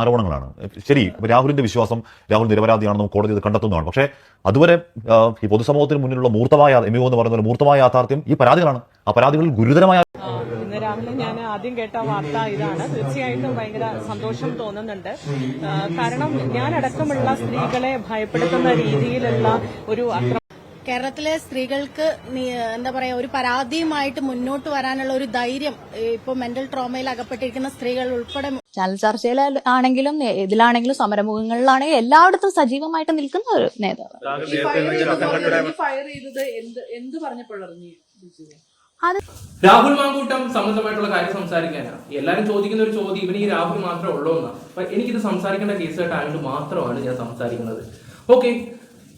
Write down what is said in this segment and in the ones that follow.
ആരോപണങ്ങളാണ്. ശരി രാഹുലിന്റെ വിശ്വാസം രാഹുൽ നിരപരാധിയാണെന്നും കോടതി ഇത് കണ്ടെത്തുന്നതാണ്. പക്ഷേ അതുവരെ ഈ പൊതുസമൂഹത്തിന് മുന്നിലുള്ള മൂർത്തമായ എം എന്ന് പറയുന്ന മൂർത്തമായ യാഥാർത്ഥ്യം ഈ പരാതികളാണ്. ആ പരാതികളിൽ ഗുരുതരമായ ഇന്ന് രാവിലെ ഞാൻ ആദ്യം കേട്ട വാർത്ത ഇതാണ്. തീർച്ചയായിട്ടും ഭയങ്കര സന്തോഷം തോന്നുന്നുണ്ട്. കാരണം ഞാനടക്കമുള്ള സ്ത്രീകളെ ഭയപ്പെടുത്തുന്ന രീതിയിലുള്ള ഒരു കേരളത്തിലെ സ്ത്രീകൾക്ക് എന്താ പറയാ ഒരു പരാതിയുമായിട്ട് മുന്നോട്ട് വരാനുള്ള ഒരു ധൈര്യം ഇപ്പോൾ മെന്റൽ ട്രോമയിൽ അകപ്പെട്ടിരിക്കുന്ന സ്ത്രീകൾ ഉൾപ്പെടെ ചാനൽ ചർച്ചയിൽ ആണെങ്കിലും ഇതിലാണെങ്കിലും സമരമുഖങ്ങളിലാണെങ്കിലും എല്ലായിടത്തും സജീവമായിട്ട് നിൽക്കുന്ന ഒരു നേതാവ്. ഫയർ ചെയ്തത് എന്ത് എന്ത് പറഞ്ഞപ്പോഴറിഞ്ഞു രാഹുൽ മാങ്കൂട്ടം സംബന്ധമായിട്ടുള്ള കാര്യം സംസാരിക്കാനാണ് എല്ലാരും ചോദിക്കുന്ന ഒരു ചോദ്യം ഇവന് ഈ രാഹുൽ മാത്രമേ ഉള്ളൂ എന്നാ. എനിക്കിത് സംസാരിക്കേണ്ട കേസായിട്ടായതുകൊണ്ട് മാത്രമാണ് ഞാൻ സംസാരിക്കുന്നത്. ഓക്കെ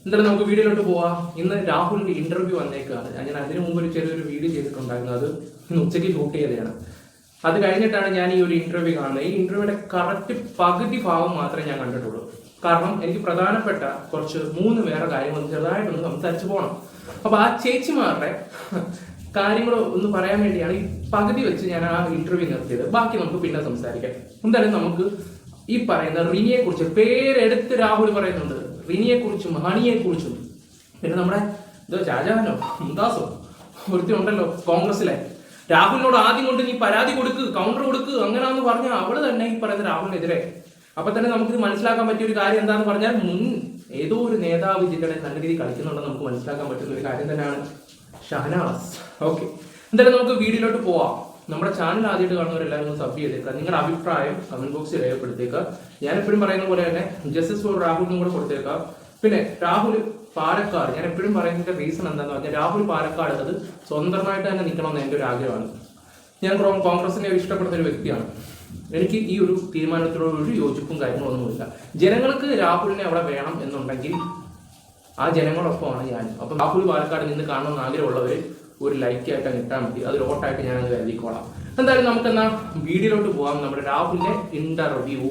എന്തായാലും നമുക്ക് വീഡിയോയിലോട്ട് പോവാം. ഇന്ന് രാഹുലിന്റെ ഇന്റർവ്യൂ വന്നേക്കാണ്. ഞാൻ അതിനു മുമ്പ് ഒരു ചെറിയൊരു വീഡിയോ ചെയ്തിട്ടുണ്ടായിരുന്നു. അത് ഇന്ന് ഉച്ചയ്ക്ക് ഷൂട്ട് ചെയ്തതാണ്. അത് കഴിഞ്ഞിട്ടാണ് ഞാൻ ഈ ഒരു ഇന്റർവ്യൂ കാണുന്നത്. ഈ ഇന്റർവ്യൂടെ കറക്റ്റ് പകുതി ഭാഗം മാത്രമേ ഞാൻ കണ്ടിട്ടുള്ളൂ. കാരണം എനിക്ക് പ്രധാനപ്പെട്ട കുറച്ച് മൂന്ന് വേറെ കാര്യങ്ങൾ ചെറുതായിട്ടൊന്ന് സംസാരിച്ചു പോകണം അപ്പൊ ആ ചേച്ചിമാരുടെ കാര്യങ്ങൾ ഒന്ന് പറയാൻ വേണ്ടിയാണ് ഈ പകുതി വെച്ച് ഞാൻ ആ ഇന്റർവ്യൂ നിർത്തിയത്. ബാക്കി നമുക്ക് പിന്നെ സംസാരിക്കാം. എന്തായാലും നമുക്ക് ഈ പറയുന്ന റിനിയെ കുറിച്ച് പേരെടുത്ത് രാഹുൽ പറയുന്നുണ്ട്. റിനിയെ കുറിച്ചും മഹാനിയെ കുറിച്ചും പിന്നെ നമ്മുടെ എന്തോ ഷാജഹാനോ മുംതാസോ ഒരുത്തി ഉണ്ടല്ലോ കോൺഗ്രസിലെ രാഹുലിനോട് ആദ്യം കൊണ്ട് നീ പരാതി കൊടുക്ക് കൗണ്ടർ കൊടുക്ക് അങ്ങനെയാന്ന് പറഞ്ഞ അവൾ തന്നെ ഈ പറയുന്ന രാഹുലിനെതിരെ. അപ്പൊ തന്നെ നമുക്കിത് മനസ്സിലാക്കാൻ പറ്റിയ ഒരു കാര്യം എന്താന്ന് പറഞ്ഞാൽ മുൻ ഏതോ ഒരു നേതാവ് ഇതിന്റെ നല്ല രീതിയിൽ കളിക്കുന്നുണ്ടെന്ന് നമുക്ക് മനസ്സിലാക്കാൻ പറ്റുന്ന ഒരു കാര്യം തന്നെയാണ് ഷഹനാസ് ഓക്കെ എന്തായാലും നമുക്ക് വീഡിയോയിലോട്ട് പോവാം. നമ്മുടെ ചാനൽ ആദ്യമായിട്ട് കാണുന്നവരെല്ലാവരും ഒന്ന് സബ് ചെയ്തേക്കുക നിങ്ങളുടെ അഭിപ്രായം കമന്റ് ബോക്സിൽ രേഖപ്പെടുത്തേക്കുക ഞാൻ എപ്പോഴും പറയുന്ന പോലെ തന്നെ ജസ്റ്റിസ് ഫോർ രാഹുലിനും കൂടെ കൊടുത്തേക്കുക പിന്നെ രാഹുൽ പാലക്കാട് ഞാൻ എപ്പോഴും പറയുന്നതിന്റെ റീസൺ എന്താണെന്ന് പറഞ്ഞാൽ രാഹുൽ പാലക്കാട് അത് സ്വന്തമായിട്ട് തന്നെ നിൽക്കണമെന്ന് എന്റെ ഒരു ആഗ്രഹമാണ്. ഞാൻ കോൺഗ്രസിനെ ഇഷ്ടപ്പെടുന്ന ഒരു വ്യക്തിയാണ്. എനിക്ക് ഈ ഒരു തീരുമാനത്തിനോട് ഒരു യോജിപ്പും കാര്യങ്ങളൊന്നുമില്ല. ജനങ്ങൾക്ക് രാഹുലിനെ അവിടെ വേണം എന്നുണ്ടെങ്കിൽ ആ ജനങ്ങളൊപ്പമാണ് ഞാൻ. അപ്പം രാഹുൽ പാലക്കാട് നിന്ന് കാണണമെന്ന് ആഗ്രഹമുള്ളവർ ഒരു ലൈക്ക് ആയിട്ട് കിട്ടാൻ മതി. അത് ലോട്ടായിട്ട് ഞാൻ അത് കരുതിക്കോളാം. എന്തായാലും നമുക്ക് എന്നാ വീഡിയോയിലോട്ട് പോകാം നമ്മുടെ രാഹുലിന്റെ ഇന്റർവ്യൂ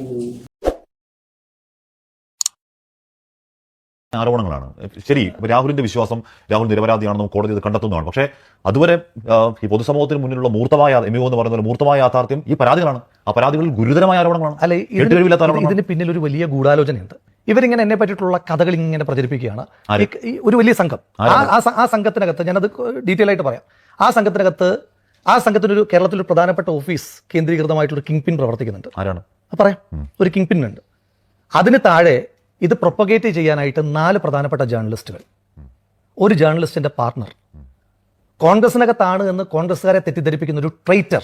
ആരോപണങ്ങളാണ്. ശരി ഇപ്പൊ രാഹുലിന്റെ വിശ്വാസം രാഹുൽ നിരപരാധിയാണെന്നും കോടതി ഇത് കണ്ടെത്തുന്നതാണ്. പക്ഷേ അതുവരെ ഈ പൊതുസമൂഹത്തിന് മുന്നിലുള്ള മൂർത്തമായ എമിയോ എന്ന് പറയുന്ന മൂർത്തമായ യാഥാർത്ഥ്യം ഈ പരാതികളാണ്. ആ പരാതികളിൽ ഗുരുതരമായ ആരോപണങ്ങളാണ്. അല്ലെ ഇതിന് പിന്നിൽ ഒരു വലിയ ഗൂഢാലോചനയുണ്ട്. ഇവരിങ്ങനെ എന്നെ പറ്റിയിട്ടുള്ള കഥകൾ ഇങ്ങനെ പ്രചരിപ്പിക്കുകയാണ്. ഒരു വലിയ സംഘം. ആ സംഘത്തിനകത്ത് ഞാനത് ഡീറ്റെയിൽ ആയിട്ട് പറയാം. ആ സംഘത്തിനകത്ത് ആ സംഘത്തിനൊരു കേരളത്തിലൊരു പ്രധാനപ്പെട്ട ഓഫീസ് കേന്ദ്രീകൃതമായിട്ടൊരു കിങ് പിൻ പ്രവർത്തിക്കുന്നുണ്ട്. ആരാണ്? പറയാം. ഒരു കിങ് പിൻ ഉണ്ട്. അതിന് താഴെ ഇത് പ്രൊപ്പഗേറ്റ് ചെയ്യാനായിട്ട് നാല് പ്രധാനപ്പെട്ട ജേർണലിസ്റ്റുകൾ. ഒരു ജേർണലിസ്റ്റിന്റെ പാർട്ണർ. കോൺഗ്രസിനകത്താണ് എന്ന് കോൺഗ്രസ്സുകാരെ തെറ്റിദ്ധരിപ്പിക്കുന്ന ഒരു ട്രൈറ്റർ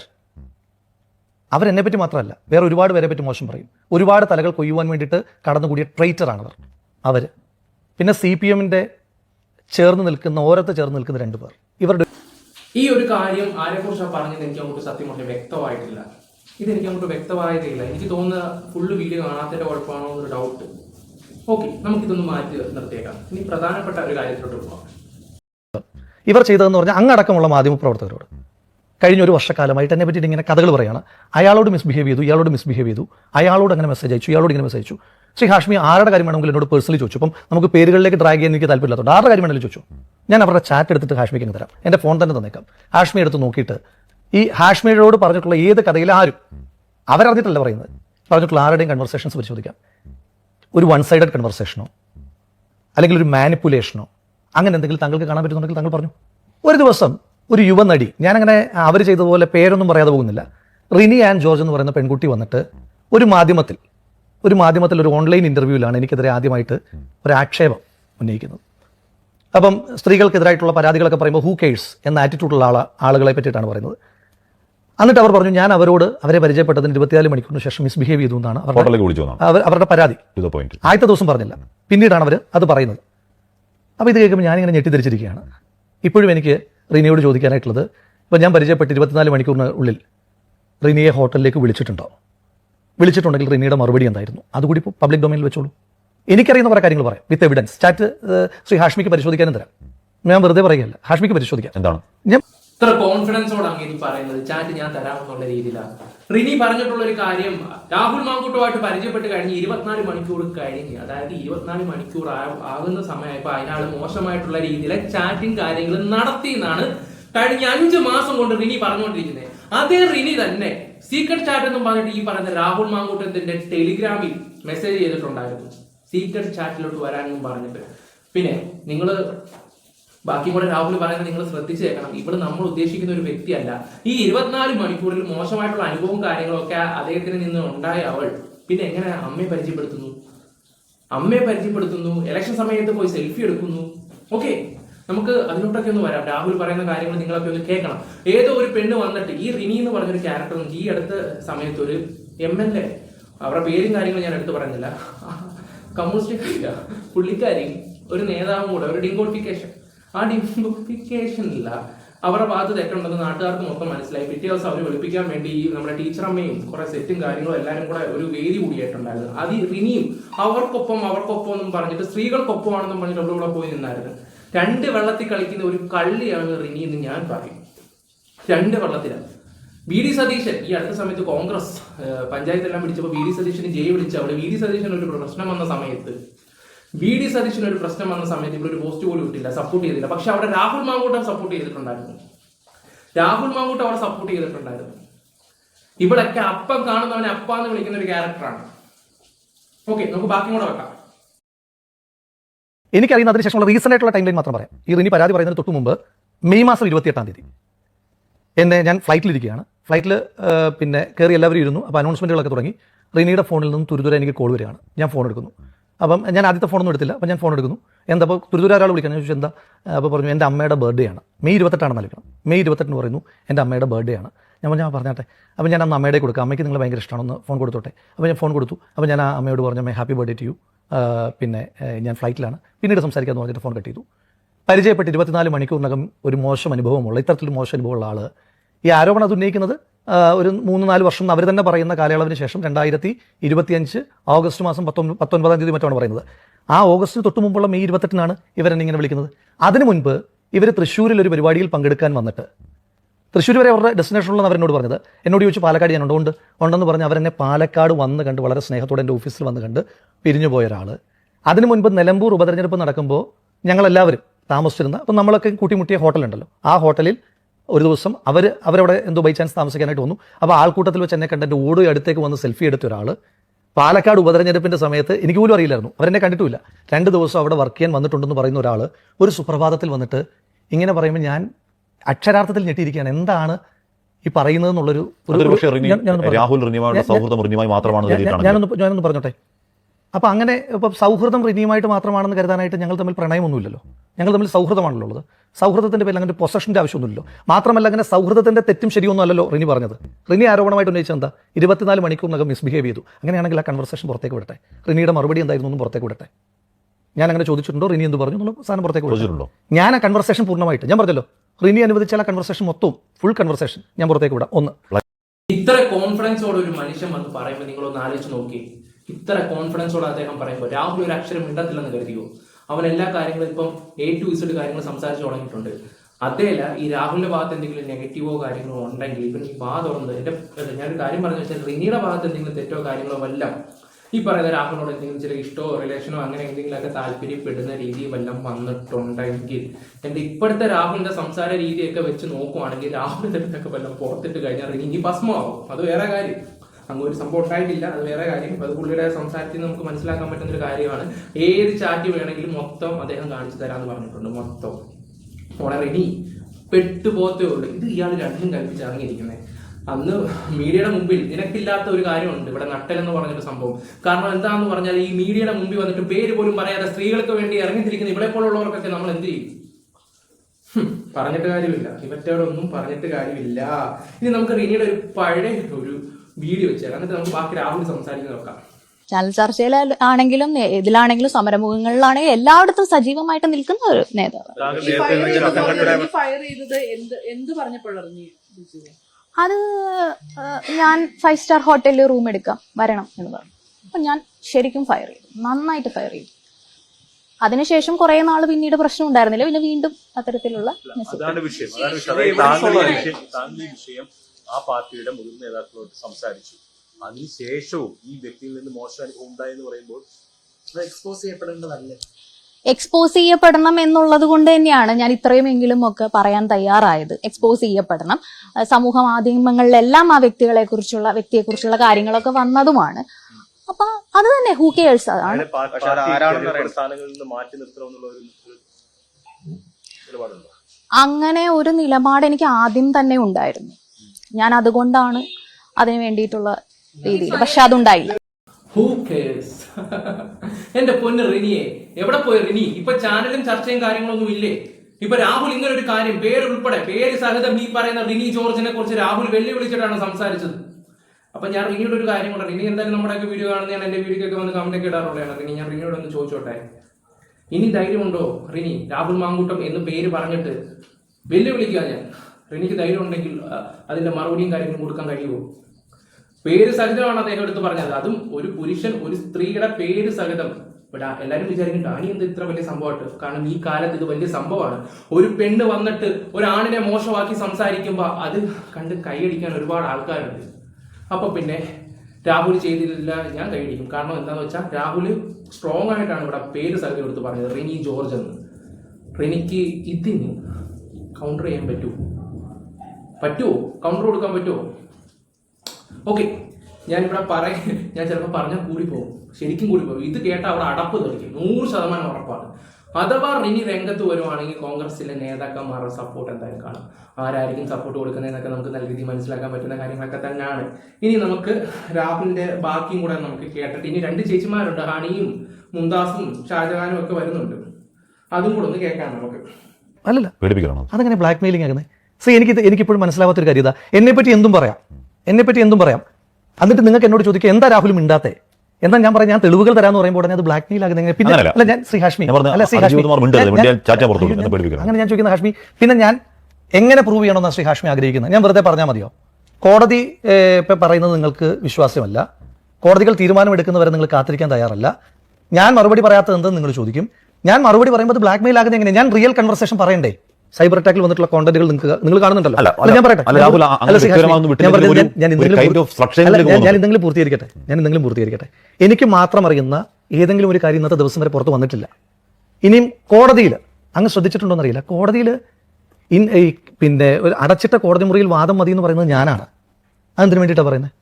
അവരെന്നെ പറ്റി മാത്രമല്ല വേറെ ഒരുപാട് പേരെ പറ്റി മോശം പറയും. ഒരുപാട് തലകൾ കൊയ്യുവാൻ വേണ്ടിയിട്ട് കടന്നുകൂടിയ ട്രൈറ്ററാണവർ അവർ പിന്നെ സി പി എമ്മിന്റെ ചേർന്ന് നിൽക്കുന്ന ഓരത്ത് ചേർന്ന് നിൽക്കുന്ന രണ്ട് പേർ. ഇവരുടെ ഈ ഒരു കാര്യം ആരെക്കുറിച്ചാണ് പറഞ്ഞത് എനിക്ക് അങ്ങോട്ട് സത്യം പറഞ്ഞു വ്യക്തമായിട്ടില്ല. ഇത് എനിക്ക് അങ്ങോട്ട് വ്യക്തമായതില്ല എനിക്ക് തോന്നുന്ന ഫുള്ള് വീഡിയോ കാണാത്തതിന്റെ കുഴപ്പമാണോ എന്നൊരു ഡൗട്ട് ഓക്കെ നമുക്കിതൊന്ന് മാറ്റി നിർത്തിയേക്കാം. ഇനി പ്രധാനപ്പെട്ട ഒരു കാര്യത്തിലോട്ട് പോകാം ഇവർ ചെയ്തതെന്ന് പറഞ്ഞാൽ അങ്ങടക്കമുള്ള മാധ്യമപ്രവർത്തകരോട്. കഴിഞ്ഞ ഒരു വർഷക്കാലമായിട്ട് എന്നെ പറ്റിയിട്ട് ഇങ്ങനെ കഥകൾ പറയാണ്. അയാളോട് മിസ്ബിഹേവ് ചെയ്തു ഇയാളോട് മിസ്ബിഹേവ് ചെയ്തു. അയാളോട് അങ്ങനെ മെസ്സേജ് അയച്ചു ഇയാളോട് ഇങ്ങനെ മെസ്സേജ് അയച്ചു. ശ്രീ ഹാഷ്മി ആരുടെ കാര്യം വേണമെങ്കിലും എന്നോട് പേഴ്സണലി ചോദിച്ചു. അപ്പം നമുക്ക് പേരുകളിലേക്ക് ഡ്രാഗ് ചെയ്യാൻ എനിക്ക് താല്പര്യമില്ലാത്തതുകൊണ്ട് ആരുടെ കാര്യം വേണമെങ്കിലും ചോദിച്ചു. ഞാൻ അവരുടെ ചാറ്റ് എടുത്തിട്ട് ഹാഷ്മിക്ക് അങ്ങ് തരാം. എന്റെ ഫോൺ തന്നെ തന്നേക്കാം. ഹാഷ്മി എടുത്ത് നോക്കിയിട്ട് ഈ ഹാഷ്മിയോട് പറഞ്ഞിട്ടുള്ള ഏത് കഥയിൽ ആരും അവരറിഞ്ഞിട്ടല്ല പറയുന്നത്. പറഞ്ഞിട്ടുള്ള ആരുടെയും കൺവെർസേഷൻസ് പരിശോധിക്കാം. ഒരു വൺ സൈഡഡ് കൺവെർസേഷനോ അല്ലെങ്കിൽ ഒരു മാനിപ്പുലേഷനോ അങ്ങനെ എന്തെങ്കിലും താങ്കൾക്ക് കാണാൻ പറ്റുന്നുണ്ടെങ്കിൽ താങ്കൾ പറഞ്ഞു. ഒരു ദിവസം ഒരു യുവനടി. ഞാനങ്ങനെ അവർ ചെയ്തതുപോലെ പേരൊന്നും പറയാതെ പോകുന്നില്ല. റിനി ആൻഡ് ജോർജ് എന്ന് പറയുന്ന പെൺകുട്ടി വന്നിട്ട് ഒരു മാധ്യമത്തിൽ ഒരു മാധ്യമത്തിൽ ഒരു ഓൺലൈൻ ഇന്റർവ്യൂവിലാണ് എനിക്കെതിരെ ആദ്യമായിട്ട് ഒരു ആക്ഷേപം ഉന്നയിക്കുന്നത്. അപ്പം സ്ത്രീകൾക്കെതിരായിട്ടുള്ള പരാതികളൊക്കെ പറയുമ്പോൾ ഹൂ കേഴ്സ് എന്ന ആറ്റിറ്റ്യൂഡുള്ള ആളെ ആളുകളെ പറ്റിയിട്ടാണ് പറയുന്നത്. എന്നിട്ട് അവർ പറഞ്ഞു ഞാൻ അവരോട് അവരെ പരിചയപ്പെട്ടതിന് ഇരുപത്തിനാല് മണിക്കൂറിന് ശേഷം മിസ്ബിഹേവ് ചെയ്തു എന്നാണ് അവർ- അവരുടെ പരാതി. ആദ്യത്തെ ദിവസം പറഞ്ഞില്ല. പിന്നീടാണ് അവർ അത് പറയുന്നത്. അപ്പോൾ ഇത് കേൾക്കുമ്പോൾ ഞാനിങ്ങനെ ഞെട്ടിദ്ധരിച്ചിരിക്കുകയാണ്. ഇപ്പോഴും എനിക്ക് റിനിയോട് ചോദിക്കാനായിട്ടുള്ളത്. ഇപ്പം ഞാൻ പരിചയപ്പെട്ട് ഇരുപത്തിനാല് മണിക്കൂറിനുള്ളിൽ റിനിയെ ഹോട്ടലിലേക്ക് വിളിച്ചിട്ടുണ്ടോ? വിളിച്ചിട്ടുണ്ടെങ്കിൽ റിനിയുടെ മറുപടി എന്തായിരുന്നു? അതുകൂടി ഇപ്പോൾ പബ്ലിക് ഡൊമൈനിൽ വെച്ചോളൂ. എനിക്കറിയുന്ന കുറേ കാര്യങ്ങൾ പറയാം. വിത്ത് എവിഡൻസ് ചാറ്റ് ശ്രീ ഹാഷ്മിക്ക് പരിശോധിക്കാനും തരാം. ഞാൻ വെറുതെ പറയുകയല്ല. ഹാഷ്മിക്ക് പരിശോധിക്കാം. എന്താണ്? ഞാൻ ഇത്ര കോൺഫിഡൻസോടാണ് ഇനി പറയുന്നത്. ചാറ്റ് ഞാൻ തരാമെന്നുള്ള രീതിയിലാണ്. റിനി പറഞ്ഞിട്ടുള്ള ഒരു കാര്യം രാഹുൽ മാങ്കൂട്ടുമായിട്ട് പരിചയപ്പെട്ട് കഴിഞ്ഞ് ഇരുപത്തിനാല് മണിക്കൂർ കഴിഞ്ഞ് അതായത് ഇരുപത്തിനാല് മണിക്കൂർ ആകുന്ന സമയമായപ്പോൾ അയാൾ മോശമായിട്ടുള്ള രീതിയിലെ ചാറ്റിംഗ് കാര്യങ്ങൾ നടത്തി എന്നാണ് കഴിഞ്ഞ അഞ്ച് മാസം കൊണ്ട് റിനി പറഞ്ഞുകൊണ്ടിരിക്കുന്നത്. അതേ റിനി തന്നെ സീക്രട്ട് ചാറ്റ് എന്നും പറഞ്ഞിട്ട് ഈ പറയുന്ന രാഹുൽ മാങ്കൂട്ടത്തിന്റെ ടെലിഗ്രാമിൽ മെസ്സേജ് ചെയ്തിട്ടുണ്ടായിരുന്നു. സീക്രട്ട് ചാറ്റിലോട്ട് വരാനും പറഞ്ഞിട്ട്. പിന്നെ നിങ്ങൾ ബാക്കി കൂടെ രാഹുൽ പറയുന്നത് നിങ്ങൾ ശ്രദ്ധിച്ചേക്കണം. ഇവിടെ നമ്മൾ ഉദ്ദേശിക്കുന്ന ഒരു വ്യക്തിയല്ല. ഈ ഇരുപത്തിനാല് മണിക്കൂറിൽ മോശമായിട്ടുള്ള അനുഭവവും കാര്യങ്ങളൊക്കെ അദ്ദേഹത്തിന് നിന്ന് ഉണ്ടായ അവൾ. പിന്നെ എങ്ങനെ അമ്മയെ പരിചയപ്പെടുത്തുന്നു? അമ്മയെ പരിചയപ്പെടുത്തുന്നു ഇലക്ഷൻ സമയത്ത് പോയി സെൽഫി എടുക്കുന്നു. ഓക്കെ നമുക്ക് അതിലോട്ടൊക്കെ ഒന്ന് വരാം. രാഹുൽ പറയുന്ന കാര്യങ്ങൾ നിങ്ങളൊക്കെ ഒന്ന് കേൾക്കണം. ഏതോ ഒരു പെണ്ണ് വന്നിട്ട് ഈ റിനി എന്ന് പറഞ്ഞൊരു ക്യാരക്ടർ ഈ അടുത്ത സമയത്ത് ഒരു എം എൽ എ അവരുടെ പേരും കാര്യങ്ങളും ഞാൻ എടുത്തു പറഞ്ഞില്ല കമ്മ്യൂണിസ്റ്റ് പുള്ളിക്കാരി ഒരു നേതാവും കൂടെ ഒരു ഡിങ്കോട്ടിഫിക്കേഷൻ ആ ഡിങ്കോട്ടിഫിക്കേഷനില്ല അവരുടെ ഭാഗത്ത് തെറ്റുണ്ടെന്ന് നാട്ടുകാർക്ക് മൊത്തം മനസ്സിലായി. പിറ്റേ ദിവസം അവർ വെളുപ്പിക്കാൻ വേണ്ടി ഈ നമ്മുടെ ടീച്ചർ അമ്മയും കുറെ സെറ്റും കാര്യങ്ങളും എല്ലാവരും കൂടെ ഒരു വേദി കൂടിയായിട്ടുണ്ടായിരുന്നു അത് ഇനിയും അവർക്കൊപ്പം അവർക്കൊപ്പം എന്നും പറഞ്ഞിട്ട് സ്ത്രീകൾക്കൊപ്പമാണെന്നും പറഞ്ഞിട്ട് അവിടെ കൂടെ പോയി നിന്നായിരുന്നു. രണ്ട് വെള്ളത്തിൽ കളിക്കുന്ന ഒരു കള്ളിയാണ് റിനി എന്ന് ഞാൻ പറയും. രണ്ട് വെള്ളത്തിലാണ്. ബി ഡി സതീശൻ ഈ അടുത്ത സമയത്ത് കോൺഗ്രസ് പഞ്ചായത്ത് പഞ്ചായത്തെല്ലാം പിടിച്ചപ്പോൾ ബി ഡി സതീശന് ജയ് വിളിച്ച അവിടെ ബി ഡി സതീശൻ ഒരു പ്രശ്നം വന്ന സമയത്ത് ബി ഡി സതീശന് ഒരു പ്രശ്നം വന്ന സമയത്ത് ഇവിടെ ഒരു പോസ്റ്റ് പോലും ഇട്ടില്ല സപ്പോർട്ട് ചെയ്തില്ല. പക്ഷെ അവിടെ രാഹുൽ മാങ്കൂട്ടം സപ്പോർട്ട് ചെയ്തിട്ടുണ്ടായിരുന്നു. രാഹുൽ മാങ്കൂട്ടം അവിടെ സപ്പോർട്ട് ചെയ്തിട്ടുണ്ടായിരുന്നു. ഇവിടൊക്കെ അപ്പം കാണുന്നവനെ അപ്പ എന്ന് വിളിക്കുന്ന ഒരു ക്യാരക്ടറാണ് ഓക്കെ നമുക്ക് ബാക്കി കൂടെ വെക്കാം. എനിക്കറിയുന്ന അതിനുശേഷമുള്ള റീസെന്റ് ആയിട്ടുള്ള ടൈം ലൈൻ മാത്രം പറയാം. ഇത് ഇനി പരാതി പറയുന്നതിന് തൊട്ട് മുമ്പ് മെയ് മാസം ഇരുപത്തിയെട്ടാം തീയതി. എന്നെ ഞാൻ ഫ്ലൈറ്റിലിരിക്കുകയാണ്. ഫ്ലൈറ്റിൽ പിന്നെ കയറി എല്ലാവരും ഇരുന്നു. അപ്പോൾ അനൗൺസ്മെന്റുകളൊക്കെ തുടങ്ങി. റിനിയുടെ ഫോണിൽ നിന്നും തുരുതുര എനിക്ക് കോൾ വരികയാണ്. ഞാൻ ഫോൺ എടുക്കുന്നു. അപ്പം ഞാൻ ആദ്യത്തെ ഫോണൊന്നും എടുത്തില്ല. അപ്പം ഞാൻ ഫോൺ എടുക്കുന്നു. എന്താ അപ്പോൾ തുരുതുര ഒരാൾ വിളിക്കാൻ? ചോദിച്ചു എന്താ? അപ്പോൾ പറഞ്ഞു എന്റെ അമ്മയുടെ ബർത്ത്ഡേ ആണ്. മെയ് ഇരുപത്തെട്ടാണ് നൽകണം മെയ് ഇരുപത്തെട്ടിന് പറയുന്നു എന്റെ അമ്മയുടെ ബർത്ത്ഡേ ആണ്. ഞാൻ ഞാൻ "ആ, പറഞ്ഞാട്ടെ. അപ്പോൾ ഞാൻ അന്ന് അമ്മയുടെ കൊടുക്കാം. അമ്മയ്ക്ക് നിങ്ങൾ ഭയങ്കര ഇഷ്ടമാണെന്ന് ഫോൺ കൊടുത്തോട്ടെ. അപ്പോൾ ഞാൻ ഫോൺ കൊടുത്തു. അപ്പോൾ ഞാൻ ആ അമ്മയോട് പറഞ്ഞു അമ്മേ ഹാപ്പി ബർത്ത്ഡേ ടു യു പിന്നെ ഞാൻ ഫ്ലൈറ്റിലാണ് പിന്നീട് സംസാരിക്കാമെന്ന് പറഞ്ഞിട്ട് ഫോൺ കട്ട് ചെയ്തു. പരിചയപ്പെട്ട് ഇരുപത്തിനാല് മണിക്കൂറിനകം ഒരു മോശം അനുഭവമുള്ള ഇത്തരത്തിൽ മോശം അനുഭവമുള്ള ആൾ ഈ ആരോപണം അത് ഉന്നയിക്കുന്നത്? ഒരു മൂന്ന് നാല് വർഷം അവർ തന്നെ പറയുന്ന കാലയളവിന് ശേഷം രണ്ടായിരത്തി ഇരുപത്തിയഞ്ച് ഓഗസ്റ്റ് മാസം പത്തൊമ്പത് പത്തൊൻപതാം തീയതി മറ്റാണ് പറയുന്നത്. ആ ഓഗസ്റ്റ് തൊട്ട് മുമ്പുള്ള മെയ് ഇരുപത്തെട്ടിനാണ് ഇവരെന്നെ ഇങ്ങനെ വിളിക്കുന്നത്. അതിനു മുൻപ് ഇവർ തൃശ്ശൂരിൽ ഒരു പരിപാടിയിൽ പങ്കെടുക്കാൻ വന്നിട്ട്. തൃശ്ശൂർ വരെ അവരുടെ ഡെസ്റ്റിനേഷനിലുള്ള അവരെന്നോട് പറഞ്ഞത്. എന്നോട് ചോദിച്ചു പാലക്കാട് ഞാൻ ഉണ്ടോ ഉണ്ട് ഉണ്ടെന്ന് പറഞ്ഞ് അവരെന്നെ പാലക്കാട് വന്ന് കണ്ട് വളരെ സ്നേഹത്തോടെ എന്റെ ഓഫീസിൽ വന്ന് കണ്ട് പിരിഞ്ഞു പോയ ഒരാൾ അതിനു മുൻപ് നിലമ്പൂർ ഉപതെരഞ്ഞെടുപ്പ് നടക്കുമ്പോൾ ഞങ്ങളെല്ലാവരും താമസിച്ചിരുന്ന അപ്പം നമ്മളൊക്കെ കൂട്ടിമുട്ടിയ ഹോട്ടലുണ്ടല്ലോ ആ ഹോട്ടലിൽ ഒരു ദിവസം അവർ അവരവിടെ എന്തോ ബൈ ചാൻസ് താമസിക്കാനായിട്ട് വന്നു. അപ്പോൾ ആൾക്കൂട്ടത്തിൽ വെച്ച് എന്നെ കണ്ടിട്ട് ഓടി അടുത്തേക്ക് വന്ന് സെൽഫി എടുത്ത ഒരാൾ പാലക്കാട് ഉപതെരഞ്ഞെടുപ്പിന്റെ സമയത്ത് എനിക്ക് പോലും അറിയില്ലായിരുന്നു. അവരെന്നെ കണ്ടിട്ടുമില്ല. രണ്ട് ദിവസം അവിടെ വർക്ക് ചെയ്യാൻ വന്നിട്ടുണ്ടെന്ന് പറയുന്ന ഒരാൾ ഒരു സുപ്രഭാതത്തിൽ വന്നിട്ട് ഇങ്ങനെ പറയുമ്പോൾ ഞാൻ അക്ഷരാർത്ഥത്തിൽ ഞെട്ടിയിരിക്കുകയാണ്. എന്താണ് ഈ പറയുന്നത് എന്നുള്ളൊരു രാഹുൽ മാത്രമാണ് ഞാനൊന്ന് ഞാനൊന്ന് പറഞ്ഞോട്ടെ. അപ്പോൾ അങ്ങനെ ഇപ്പം സൗഹൃദം റിനിയുമായിട്ട് മാത്രമാണെന്ന് കരുതാനായിട്ട് ഞങ്ങൾ തമ്മിൽ പ്രണയമൊന്നുമില്ലല്ലോ. ഞങ്ങൾ തമ്മിൽ സൗഹൃദമാണല്ലോ ഉള്ളത്. സൗഹൃദത്തിന്റെ പേരിൽ അങ്ങനെ പൊസഷന്റെ ആവശ്യമൊന്നുമില്ലല്ലോ. മാത്രമല്ല അങ്ങനെ സൗഹൃദത്തിന്റെ തെറ്റും ശരിയൊന്നും അല്ലല്ലോ റിനി പറഞ്ഞത്. റിനി ആരോപണമായിട്ട് ഉന്നയിച്ചത് എന്താ? ഇരുപത്തിനാല് മണിക്കൂറിനകം മിസ്ബിഹേവ് ചെയ്തു. അങ്ങനെയാണെങ്കിൽ ആ കൺവെർസേഷൻ പുറത്തേക്ക് വിടട്ടെ. റിനിയുടെ മറുപടി എന്തായിരുന്നു ഒന്നും പുറത്തേക്ക് വിടട്ടെ. ഞാൻ അങ്ങനെ ചോദിച്ചിട്ടുണ്ടോ? റിനി എന്ത് പറഞ്ഞു എന്നുള്ള സാധനം പുറത്തേക്ക് വിളിച്ചിട്ടുണ്ടോ ഞാൻ ആ കൺവെർസേഷൻ പൂർണമായിട്ട്. ഞാൻ പറഞ്ഞല്ലോ റിനി അനുവദിച്ചാൽ ആ കൺവെർസേഷൻ മൊത്തവും ഫുൾ കൺവെർസേഷൻ ഞാൻ പുറത്തേക്ക് വിടാം. ഒന്ന്. ഇത്ര കോൺഫിഡൻസോടെ ഒരു മനുഷ്യൻ വന്ന് പറയുമ്പോൾ നിങ്ങളൊന്ന് ആലോചിച്ച് നോക്കി ഇത്ര കോൺഫിഡൻസോടെ അദ്ദേഹം പറയുമ്പോൾ രാഹുൽ ഒരു അക്ഷരം മിണ്ടത്തില്ലെന്ന് കരുതിയോ? അവൻ എല്ലാ കാര്യങ്ങളും ഇപ്പം എ ടു ഇസഡ് കാര്യങ്ങൾ സംസാരിച്ചു തുടങ്ങിയിട്ടുണ്ട്. അതേല ഈ രാഹുലിന്റെ ഭാഗത്ത് എന്തെങ്കിലും നെഗറ്റീവോ കാര്യങ്ങളോ ഉണ്ടെങ്കിൽ ഇപ്പം ഈ വാ തുറന്ന് എന്റെ ഞാനൊരു കാര്യം പറഞ്ഞു വെച്ചാൽ റിനിയുടെ ഭാഗത്ത് എന്തെങ്കിലും തെറ്റോ കാര്യങ്ങളോ എല്ലാം ഈ പറയുന്ന രാഹുലിനോട് എന്തെങ്കിലും ചില ഇഷ്ടമോ റിലേഷനോ അങ്ങനെ എന്തെങ്കിലുമൊക്കെ താല്പര്യപ്പെടുന്ന രീതി വല്ലതും വന്നിട്ടുണ്ടെങ്കിൽ എന്റെ ഇപ്പോഴത്തെ രാഹുലിന്റെ സംസാര രീതിയൊക്കെ വെച്ച് നോക്കുവാണെങ്കിൽ രാഹുലിന്റെ അടുത്തൊക്കെ വല്ലതും പുറത്തിട്ട് കഴിഞ്ഞാൽ ഇനി ഭസ്മമാവും അത് വേറെ കാര്യം. അങ്ങ് ഒരു സംഭവം ഉണ്ടായിട്ടില്ല. അത് വേറെ കാര്യം. അത് പുള്ളിയുടെ സംസാരത്തിൽ നമുക്ക് മനസ്സിലാക്കാൻ പറ്റുന്ന ഒരു കാര്യമാണ്. ഏത് ചാറ്റ് വേണമെങ്കിലും മൊത്തം അദ്ദേഹം കാണിച്ചു തരാമെന്ന് പറഞ്ഞിട്ടുണ്ട് മൊത്തം. ഇനി പെട്ടുപോത്തേ ഉള്ളൂ. ഇത് ഇയാൾ രണ്ടും കൽപ്പിച്ച് ഇറങ്ങിയിരിക്കുന്നത് അന്ന് മീഡിയയുടെ മുമ്പിൽ നിനക്കില്ലാത്ത ഒരു കാര്യമുണ്ട്. ഇവിടെ നട്ടൽ എന്ന് പറഞ്ഞൊരു സംഭവം. കാരണം എന്താന്ന് പറഞ്ഞാൽ ഈ മീഡിയയുടെ മുമ്പിൽ വന്നിട്ട് പേര് പോലും പറയാതെ സ്ത്രീകൾക്ക് വേണ്ടി ഇറങ്ങിത്തിരിക്കുന്ന ഇവിടെ പോലുള്ളവർക്കൊക്കെ നമ്മൾ എന്ത് ചെയ്യും? പറഞ്ഞിട്ട് കാര്യമില്ല. ഇവറ്റോടൊന്നും പറഞ്ഞിട്ട് കാര്യമില്ല. ഇനി നമുക്ക് റിനിയുടെ ഒരു പഴയ ഒരു വീഡിയോ വെച്ചാൽ എന്നിട്ട് നമുക്ക് ബാക്കി രാഹുൽ സംസാരിക്കുന്ന നോക്കാം. ചാനൽ ചർച്ചയിൽ ആണെങ്കിലും ഇതിലാണെങ്കിലും സമരമുഖങ്ങളിലാണെങ്കിലും എല്ലായിടത്തും സജീവമായിട്ട് നിൽക്കുന്ന ഒരു നേതാവ്. ഫയർ ചെയ്തത് എന്ത് എന്ത് പറഞ്ഞപ്പോഴറിഞ്ഞു അത് ഞാൻ ഫൈവ് സ്റ്റാർ ഹോട്ടലിൽ റൂം എടുക്കാം വരണം എന്ന് പറഞ്ഞു. അപ്പൊ ഞാൻ ശരിക്കും ഫയർ ചെയ്തു. നന്നായിട്ട് ഫയർ ചെയ്തു. അതിനുശേഷം കുറെ നാൾ പിന്നീട് പ്രശ്നം ഉണ്ടായിരുന്നില്ല. പിന്നെ വീണ്ടും അത്തരത്തിലുള്ള വിഷയം ആ പാർട്ടിയുടെ മുതിർന്ന നേതാക്കളോട് സംസാരിച്ചു. അതിനുശേഷവും ഈ വ്യക്തിയിൽ നിന്ന് മോശം അനുഭവം ഉണ്ടായെന്ന് പറയുമ്പോൾ അത് എക്സ്പോസ് ചെയ്യപ്പെടേണ്ടതല്ലേ? എക്സ്പോസ് ചെയ്യപ്പെടണം എന്നുള്ളത് കൊണ്ട് തന്നെയാണ് ഞാൻ ഇത്രയുമെങ്കിലും ഒക്കെ പറയാൻ തയ്യാറായത്. എക്സ്പോസ് ചെയ്യപ്പെടണം. സമൂഹ മാധ്യമങ്ങളിലെല്ലാം ആ വ്യക്തികളെ കുറിച്ചുള്ള വ്യക്തിയെ കുറിച്ചുള്ള കാര്യങ്ങളൊക്കെ വന്നതുമാണ്. അപ്പൊ അത് തന്നെ ഹൂ കെയേഴ്സ് അതാണ്. അങ്ങനെ ഒരു നിലപാട് എനിക്ക് ആദ്യം തന്നെ ഉണ്ടായിരുന്നു. ഞാൻ അതുകൊണ്ടാണ് അതിന് വേണ്ടിയിട്ടുള്ള രീതിയിൽ. പക്ഷെ അതുണ്ടായില്ല. എന്റെ പൊന്ന് റിനിയെ എവിടെ പോയി റിനി? ഇപ്പൊ ചാനലും ചർച്ചയും കാര്യങ്ങളൊന്നും ഇല്ലേ? ഇപ്പൊ രാഹുൽ ഇങ്ങനെ ഒരു കാര്യം പേര് ഉൾപ്പെടെ പേര് സഹിതം നീ പറയുന്ന റിനി ജോർജിനെ കുറിച്ച് രാഹുൽ വെല്ലുവിളിച്ചിട്ടാണ് സംസാരിച്ചത്. അപ്പൊ ഞാൻ റിനിയുടെ ഒരു കാര്യം കൂടെ റിനി എന്തായാലും നമ്മുടെയൊക്കെ വീഡിയോ കാണുന്ന ഞാൻ എന്റെ വീഡിയോക്കൊക്കെ വന്ന് കമന്റ് ഒക്കെ ഇടാറുള്ളതാണ്. റിനി ഞാൻ റിനിയോട് ഒന്ന് ചോദിച്ചോട്ടെ? ഇനി ധൈര്യമുണ്ടോ റിനി? രാഹുൽ മാങ്കൂട്ടം എന്ന് പേര് പറഞ്ഞിട്ട് വെല്ലുവിളിക്കുക ഞാൻ. റിനിക്ക് ധൈര്യം ഉണ്ടെങ്കിൽ അതിന്റെ മറുപടിയും കാര്യങ്ങളും കൊടുക്കാൻ കഴിയുമോ? പേര് സഹിതമാണ് അദ്ദേഹം എടുത്ത് പറഞ്ഞത്. അതും ഒരു പുരുഷൻ ഒരു സ്ത്രീയുടെ പേര് സഹിതം. എല്ലാരും വിചാരിക്കും ഡാനി എന്ത് ഇത്ര വലിയ സംഭവമായിട്ട് കാരണം ഈ കാലത്ത് ഇത് വലിയ സംഭവമാണ്. ഒരു പെണ്ണ് വന്നിട്ട് ഒരാണിനെ മോശമാക്കി സംസാരിക്കുമ്പോൾ അത് കണ്ട് കൈയടിക്കാൻ ഒരുപാട് ആൾക്കാരുണ്ട്. അപ്പൊ പിന്നെ രാഹുൽ ചെയ്തില്ല ഞാൻ കൈയടിക്കും കാരണം എന്താന്ന് വെച്ചാൽ രാഹുൽ സ്ട്രോങ് ആയിട്ടാണ് ഇവിടെ പേര് സഹിതം എടുത്ത് പറഞ്ഞത്. റിനി ജോർജ് എന്ന്. റിനിക്ക് ഇതിന് കൗണ്ടർ ചെയ്യാൻ പറ്റുമോ പറ്റുമോ കൗണ്ടർ കൊടുക്കാൻ പറ്റുമോ ഓക്കെ ഞാനിവിടെ പറയ ഞാൻ ചിലപ്പോൾ പറഞ്ഞാൽ കൂടി പോകും ശരിക്കും കൂടി പോകും ഇത് കേട്ടാൽ അവിടെ അടപ്പ് തെളിക്കും. നൂറ് ശതമാനം ഉറപ്പാണ്. അഥവാ റിനി രംഗത്ത് വരുവാണെങ്കിൽ കോൺഗ്രസിലെ നേതാക്കന്മാരുടെ സപ്പോർട്ട് എന്തായാലും കാണും. ആരായിരിക്കും സപ്പോർട്ട് കൊടുക്കുന്നതെന്നൊക്കെ നമുക്ക് നല്ല രീതിയിൽ മനസ്സിലാക്കാൻ പറ്റുന്ന കാര്യങ്ങളൊക്കെ തന്നെയാണ്. ഇനി നമുക്ക് രാഹുലിന്റെ ബാക്കിയും കൂടെ നമുക്ക് കേട്ടിട്ട് ഇനി രണ്ട് ചേച്ചിമാരുണ്ട്. ഹണിയും മുംതാസും ഷാജഹാനും ഒക്കെ വരുന്നുണ്ട്. അതും കൂടെ ഒന്ന് കേൾക്കാം നമുക്ക്. അല്ലല്ല. അതങ്ങനെ അതെങ്ങനെ ബ്ലാക്ക് മെയിലിംഗ് ആകുന്നത് സി എനിക്ക് എനിക്കിപ്പോഴും മനസ്സിലാവാത്തൊരു കാര്യം ഇതാ. എന്നെ പറ്റി എന്തും പറയാം. എന്നെ പറ്റി എന്തും പറയാം. എന്നിട്ട് നിങ്ങൾക്ക് എന്നോട് ചോദിക്കുക എന്താ രാഹുൽ മിണ്ടാത്തെ? എന്താ ഞാൻ പറയാം ഞാൻ തെളിവുകൾ തരാന്ന് പറയുമ്പോൾ ഉടനെ അത് ബ്ലാക്ക് മെയിൽ ആകുന്ന? പിന്നെ അല്ല ഞാൻ ശ്രീ ഹാഷ്മി. അല്ല ശ്രീ ഹാഷ്മി. എന്നെ. അങ്ങനെ ഞാൻ ചോദിക്കുന്ന ഹാഷ്മി. പിന്നെ ഞാൻ എങ്ങനെ പ്രൂവ് ചെയ്യണമെന്നാണ് ശ്രീ ഹാഷ്മി ആഗ്രഹിക്കുന്നത്? ഞാൻ വെറുതെ പറഞ്ഞാൽ മതിയോ? കോടതി ഇപ്പം പറയുന്നത് നിങ്ങൾക്ക് വിശ്വാസമല്ല കോടതികൾ തീരുമാനമെടുക്കുന്നവരെ നിങ്ങൾ കാത്തിരിക്കാൻ തയ്യാറല്ല. ഞാൻ മറുപടി പറയാത്തത് എന്തെന്ന് നിങ്ങൾ ചോദിക്കും. ഞാൻ മറുപടി പറയുമ്പോൾ ബ്ലാക്ക് മെയിൽ ആകുന്നത് എങ്ങനെ ഞാൻ റിയൽ കൺവെർസേഷൻ പറയണ്ടേ? സൈബർ അറ്റാക്കിൽ വന്നിട്ടുള്ള കോണ്ടന്റുകൾ നിങ്ങൾക്ക് നിങ്ങൾ കാണുന്നുണ്ടല്ലോ. അല്ല, ഞാൻ പറയട്ടെ. ഞാൻ എന്തെങ്കിലും. പൂർത്തീകരിക്കട്ടെ. ഞാൻ എന്തെങ്കിലും പൂർത്തീകരിക്കട്ടെ. എനിക്ക് മാത്രം അറിയുന്ന ഏതെങ്കിലും ഒരു കാര്യം ഇന്നത്തെ ദിവസം വരെ പുറത്ത് വന്നിട്ടില്ല. ഇനിയും കോടതിയിൽ അങ്ങ് ശ്രദ്ധിച്ചിട്ടുണ്ടോ എന്നറിയില്ല കോടതിയിൽ ഇൻ പിന്നെ ഒരു അടച്ചിട്ട കോടതി മുറിയിൽ വാദം മതി എന്ന് പറയുന്നത് ഞാനാണ്. അതെന്തിനു വേണ്ടിയിട്ടാണ് പറയുന്നത്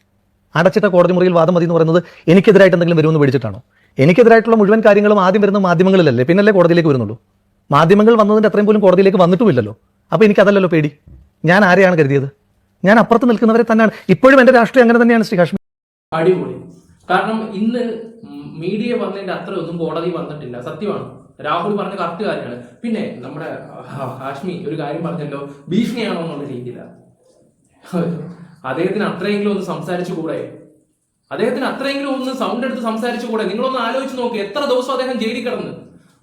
അടച്ചിട്ട കോടതി മുറിയിൽ വാദം മതി എന്ന് പറയുന്നത് എനിക്കെതിരായിട്ട് എന്തെങ്കിലും വരുമെന്ന് പേടിച്ചിട്ടാണോ? എനിക്കെതിരായിട്ടുള്ള മുഴുവൻ കാര്യങ്ങളും ആദ്യം വരുന്ന മാധ്യമങ്ങളിലല്ലേ പിന്നല്ലേ കോടതിയിലേക്ക് വരുന്നുള്ളൂ? മാധ്യമങ്ങൾ വന്നതിന്റെ അത്രയും പോലും കോടതിയിലേക്ക് വന്നിട്ടുമില്ലല്ലോ. അപ്പോൾ എനിക്ക് അതല്ലല്ലോ പേടി. ഞാൻ ആരെയാണ് കരുതിയത്? ഞാൻ അപ്പുറത്ത് നിൽക്കുന്നവരെ തന്നെയാണ്. ഇപ്പോഴും എന്റെ രാഷ്ട്രീയം അങ്ങനെ തന്നെയാണ് ശ്രീ കാശ്മീർ അടിപൊളി. കാരണം ഇന്ന് മീഡിയ വന്നതിന്റെ അത്ര ഒന്നും കോടതി വന്നിട്ടില്ല. സത്യമാണ്. രാഹുൽ പറഞ്ഞ കറക്റ്റ് കാര്യമാണ് പിന്നെ നമ്മുടെ ഹാഷ്മി ഒരു കാര്യം പറഞ്ഞല്ലോ. ഭീഷണിയാണോ എന്നുള്ള രീതിയില. അദ്ദേഹത്തിന് അത്രയെങ്കിലും ഒന്ന് സംസാരിച്ചു കൂടെ? അദ്ദേഹത്തിന് അത്രയെങ്കിലും ഒന്ന് സൗണ്ട് എടുത്ത് സംസാരിച്ചു കൂടെ? നിങ്ങളൊന്ന് ആലോചിച്ച് നോക്കി. എത്ര ദിവസം അദ്ദേഹം ജയിലിൽ കിടന്ന്?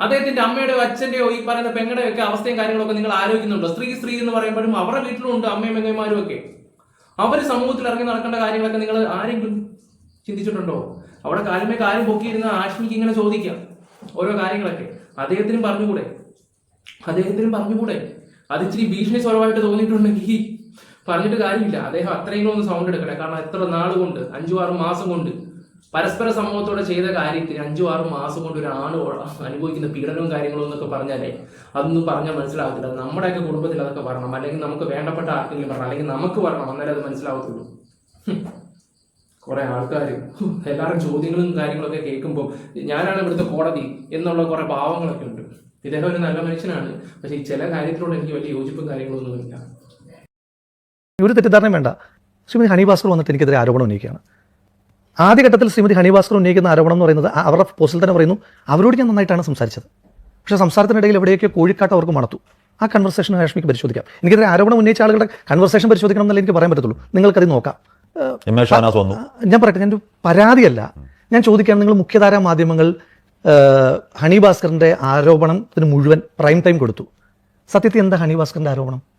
അദ്ദേഹത്തിന്റെ അമ്മയുടെയോ അച്ഛന്റെയോ ഈ പറയുന്ന പെങ്ങളുടെയോ ഒക്കെ അവസ്ഥയും കാര്യങ്ങളൊക്കെ നിങ്ങൾ ആലോചിക്കുന്നുണ്ടോ? സ്ത്രീ സ്ത്രീ എന്ന് പറയുമ്പോഴും അവരുടെ വീട്ടിലും ഉണ്ട് അമ്മയും പെങ്ങന്മാരും ഒക്കെ. അവർ സമൂഹത്തിൽ ഇറങ്ങി നടക്കേണ്ട കാര്യങ്ങളൊക്കെ നിങ്ങൾ ആരെങ്കിലും ചിന്തിച്ചിട്ടുണ്ടോ? അവിടെ കാലമേ കാലം പൊക്കിയിരുന്ന ആഷ്മിക്ക് ഇങ്ങനെ ചോദിക്കാം ഓരോ കാര്യങ്ങളൊക്കെ. അദ്ദേഹത്തിനും പറഞ്ഞുകൂടെ? അദ്ദേഹത്തിനും പറഞ്ഞുകൂടെ? അത് ഇച്ചിരി ഭീഷണി സ്വരമായിട്ട് തോന്നിയിട്ടുണ്ടെങ്കിൽ പറഞ്ഞിട്ട് കാര്യമില്ല. അദ്ദേഹം അത്രയെങ്കിലും ഒന്ന് സൗണ്ട് എടുക്കട്ടെ. കാരണം എത്ര നാളുകൊണ്ട് കൊണ്ട് അഞ്ചു ആറ് മാസം കൊണ്ട് പരസ്പര സമൂഹത്തോടെ ചെയ്ത കാര്യത്തിൽ അഞ്ചു ആറ് മാസം കൊണ്ട് ഒരു ആണ് അനുഭവിക്കുന്ന പീഡനവും കാര്യങ്ങളും എന്നൊക്കെ പറഞ്ഞാലേ അതൊന്നും പറഞ്ഞാൽ മനസ്സിലാകത്തില്ല നമ്മുടെയൊക്കെ കുടുംബത്തിൽ അതൊക്കെ പറയണം അല്ലെങ്കിൽ നമുക്ക് വേണ്ടപ്പെട്ട ആർക്കെങ്കിലും പറയണം അല്ലെങ്കിൽ നമുക്ക് പറയണം അന്നേരം അത് മനസ്സിലാവത്തുള്ളൂ. കുറെ ആൾക്കാർ എല്ലാവരും ചോദ്യങ്ങളും കാര്യങ്ങളൊക്കെ കേൾക്കുമ്പോൾ ഞാനാണ് ഇവിടുത്തെ കോടതി എന്നുള്ള കുറെ ഭാവങ്ങളൊക്കെ ഉണ്ട്. ഇദ്ദേഹം ഒരു നല്ല മനുഷ്യനാണ്. പക്ഷെ ചില കാര്യത്തിനോട് എനിക്ക് വലിയ യോജിപ്പും കാര്യങ്ങളൊന്നുമില്ല ഒരു തെറ്റിദ്ധാരണ വേണ്ട. ശ്രീമതി ഹണി ഭാസ്കർ വന്നിട്ട് എനിക്കെതിരെ ആരോപണം ഉന്നയിക്കുകയാണ്. ആദ്യഘട്ടത്തിൽ ശ്രീമതി ഹണിവാസ്കർ ഉന്നയിക്കുന്ന ആരോപണം എന്ന് പറയുന്നത് അവരുടെ പോസ്റ്റിൽ തന്നെ പറയുന്നു. അവരോട് ഞാൻ നന്നായിട്ടാണ് സംസാരിച്ചത്. പക്ഷേ സംസാരത്തിനിടയിൽ എവിടെയൊക്കെ കോഴിക്കാട്ട് അവർക്ക് മണത്തു. ആ കൺവെർസേഷൻ ഹാഷ്മിക്ക് പരിശോധിക്കാം. എനിക്കെതിരെ ആരോപണം ഉന്നയിച്ച ആളുകളുടെ കൺവെർസേഷൻ പരിശോധിക്കണം എന്നല്ല എനിക്ക് പറയാൻ പറ്റത്തുള്ളൂ. നിങ്ങൾക്കത് നോക്കാം. ഞാൻ പറയട്ടെ ഞാൻ പരാതിയല്ല. ഞാൻ ചോദിക്കാൻ നിങ്ങൾ മുഖ്യധാരാ മാധ്യമങ്ങൾ ഹണി ഭാസ്കറിന്റെ ആരോപണത്തിന് മുഴുവൻ പ്രൈം ടൈം കൊടുത്തു. സത്യത്തിൽ എന്താ ഹണി ഭാസ്കറിന്റെ ആരോപണം?